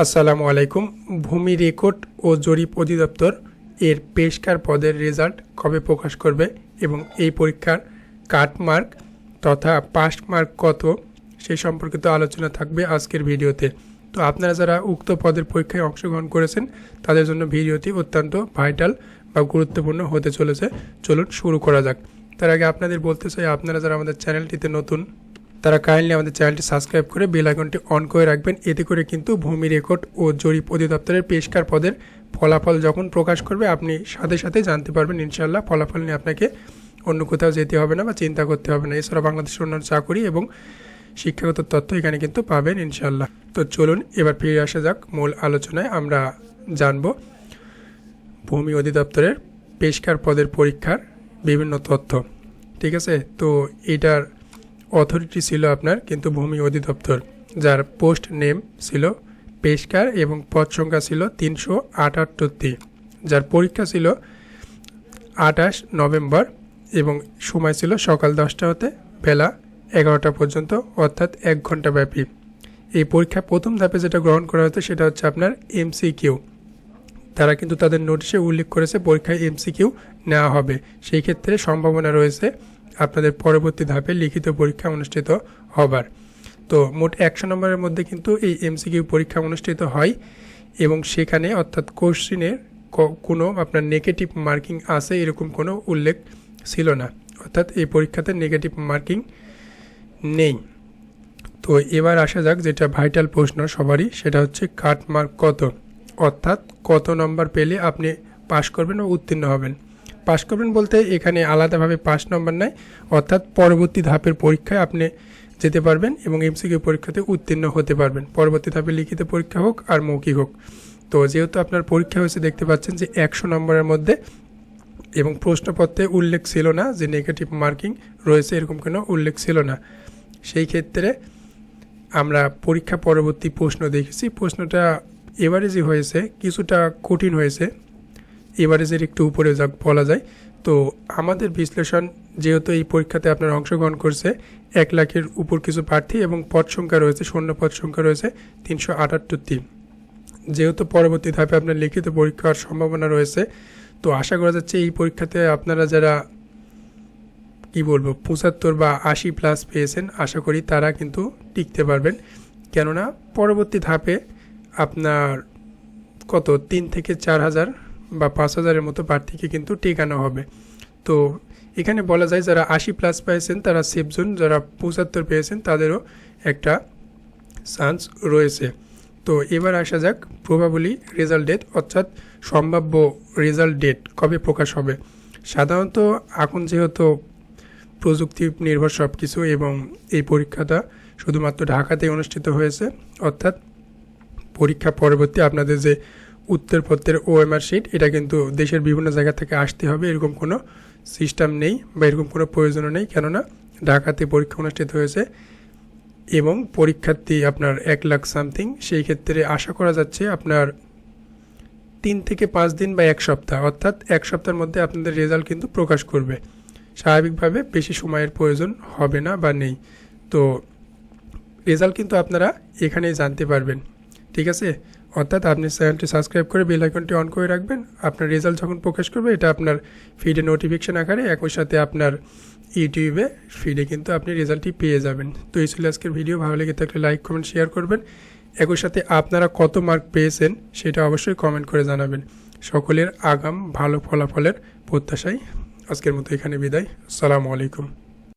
আসসালামু আলাইকুম। ভূমি রেকর্ড ও জরিপ অধিদপ্তর এর পেশকার পদের রেজাল্ট কবে প্রকাশ করবে এবং এই পরীক্ষার কাটমার্ক তথা পাস মার্ক কত সে সম্পর্কিত আলোচনা থাকবে আজকের ভিডিওতে। তো আপনারা যারা উক্ত পদের পরীক্ষায় অংশগ্রহণ করেছেন, তাদের জন্য ভিডিওটি অত্যন্ত ভাইটাল বা গুরুত্বপূর্ণ হতে চলেছে। চলুন শুরু করা যাক। তার আগে আপনাদের বলতে চাই, আপনারা যারা আমাদের চ্যানেলটিতে নতুন তারা কাইন্ডলি আমাদের চ্যানেলটি সাবস্ক্রাইব করে বেল আইকনটি অন করে রাখবেন। এতে করে কিন্তু ভূমি রেকর্ড ও জরিপ অধিদপ্তরের পেশকার পদের ফলাফল যখন প্রকাশ করবে, আপনি সাথে সাথে জানতে পারবেন ইনশাল্লাহ ফলাফল নিয়ে আপনাকে অন্য কোথাও যেতে হবে না বা চিন্তা করতে হবে না। এছাড়া বাংলাদেশের অন্যান্য চাকরি এবং শিক্ষাগত তথ্য এখানে কিন্তু পাবেন ইনশাল্লাহ তো চলুন এবার ফিরে আসা যাক মূল আলোচনায়। আমরা জানব ভূমি অধিদপ্তরের পেশকার পদের পরীক্ষার বিভিন্ন তথ্য। ঠিক আছে? তো এটার অথরিটি ছিল আপনার, কিন্তু ভূমি অধিদপ্তর, যার পোস্ট নেম ছিল পেশকার এবং পদ সংখ্যা ছিল তিনশো আটাত্তরটি, যার পরীক্ষা ছিল আঠাশ নভেম্বর এবং সময় ছিল সকাল দশটা হতে বেলা এগারোটা পর্যন্ত, অর্থাৎ এক ঘণ্টা ব্যাপী। এই পরীক্ষা প্রথম ধাপে যেটা গ্রহণ করা হতো সেটা হচ্ছে আপনার এমসিকিউ তারা কিন্তু তাদের নোটিশে উল্লেখ করেছে পরীক্ষায় এমসিকিউ নেওয়া হবে। সেই ক্ষেত্রে সম্ভাবনা রয়েছে আপনাদের পরবর্তী ধাপে লিখিত পরীক্ষা অনুষ্ঠিত হবার। তো মোট একশো নম্বরের মধ্যে কিন্তু এই এমসিকিউ পরীক্ষা অনুষ্ঠিত হয় এবং সেখানে অর্থাৎ কোশ্চিনের কোনো আপনার নেগেটিভ মার্কিং আছে এরকম কোনো উল্লেখ ছিল না। অর্থাৎ এই পরীক্ষাতে নেগেটিভ মার্কিং নেই। তো এবার আসা যাক যেটা ভাইটাল প্রশ্ন সবারই, সেটা হচ্ছে কাট মার্ক কত? অর্থাৎ কত নম্বর পেলে আপনি পাশ করবেন ও উত্তীর্ণ হবেন? পাশ করবেন বলতে এখানে আলাদাভাবে পাস নম্বর নেয় অর্থাৎ পরবর্তী ধাপের পরীক্ষায় আপনি যেতে পারবেন এবং এমসিকিউ পরীক্ষাতে উত্তীর্ণ হতে পারবেন। পরবর্তী ধাপে লিখিত পরীক্ষা হোক আর মৌখিক হোক। তো যেহেতু আপনার পরীক্ষা হয়েছে, দেখতে পাচ্ছেন যে একশো নম্বরের মধ্যে এবং প্রশ্নপত্রে উল্লেখ ছিল না যে নেগেটিভ মার্কিং রয়েছে, এরকম কোনো উল্লেখ ছিল না। সেই ক্ষেত্রে আমরা পরীক্ষা পরবর্তী প্রশ্ন দেখেছি। প্রশ্নটা এভারেজই হয়েছে, কিছুটা কঠিন হয়েছে। এভারেজের একটু উপরে যা বলা যায়। তো আমাদের বিশ্লেষণ, যেহেতু এই পরীক্ষাতে আপনারা অংশগ্রহণ করছে, এক লাখের উপর কিছু প্রার্থী এবং পদ সংখ্যা রয়েছে, শূন্য পদ সংখ্যা রয়েছে, তিনশো আটাত্তরটি যেহেতু পরবর্তী ধাপে আপনার লিখিত পরীক্ষার সম্ভাবনা রয়েছে, তো আশা করা যাচ্ছে এই পরীক্ষাতে আপনারা যারা, কি বলব, পঁচাত্তর বা আশি প্লাস পেয়েছেন, আশা করি তারা কিন্তু টিকতে পারবেন। কেননা পরবর্তী ধাপে আপনার কত? তিন থেকে চার হাজার বা পাঁচ হাজারের মতো প্রার্থীকে কিন্তু টেকানো হবে। তো এখানে বলা যায় যারা আশি প্লাস পেয়েছেন, তারা সেফ জোন যারা পঁচাত্তর পেয়েছেন, তাদেরও একটা চান্স রয়েছে। তো এবার আসা যাক প্রবাবলি রেজাল্ট ডেট অর্থাৎ সম্ভাব্য রেজাল্ট ডেট কবে প্রকাশ হবে। সাধারণত এখন যেহেতু প্রযুক্তি নির্ভর সব কিছু এবং এই পরীক্ষাটা শুধুমাত্র ঢাকাতেই অনুষ্ঠিত হয়েছে, অর্থাৎ পরীক্ষা পরবর্তী আপনাদের যে উত্তরপত্রের ওএমআর শিট এটা কিন্তু দেশের বিভিন্ন জায়গা থেকে আসতে হবে, এরকম কোনো সিস্টেম নেই বা এরকম কোনো প্রয়োজনও নেই, কেননা ঢাকাতে পরীক্ষা অনুষ্ঠিত হয়েছে এবং পরীক্ষার্থী আপনার এক লাখ সামথিং সেই ক্ষেত্রে আশা করা যাচ্ছে আপনার তিন থেকে পাঁচ দিন বা এক সপ্তাহ, অর্থাৎ এক সপ্তাহের মধ্যে আপনাদের রেজাল্ট কিন্তু প্রকাশ করবে। স্বাভাবিকভাবে বেশি সময়ের প্রয়োজন হবে না বা নেই। তো রেজাল্ট কিন্তু আপনারা এখানেই জানতে পারবেন। ঠিক আছে? অর্থাৎ আপনি চ্যানেলটি সাবস্ক্রাইব করে বেল আইকনটি অন করে রাখবেন। আপনার রেজাল্ট যখন প্রকাশ করবে, এটা আপনার ফিডে নোটিফিকেশান আকারে একই সাথে আপনার ইউটিউবে ফিডে কিন্তু আপনি রেজাল্টটি পেয়ে যাবেন। তো এই ছিল আজকের ভিডিও ভালো লেগে থাকলে লাইক কমেন্ট শেয়ার করবেন। একই সাথে আপনারা কত মার্ক পেয়েছেন, সেটা অবশ্যই কমেন্ট করে জানাবেন। সকলের আগাম ভালো ফলাফলের প্রত্যাশায় আজকের মতো এখানে বিদায়। আসসালামু আলাইকুম।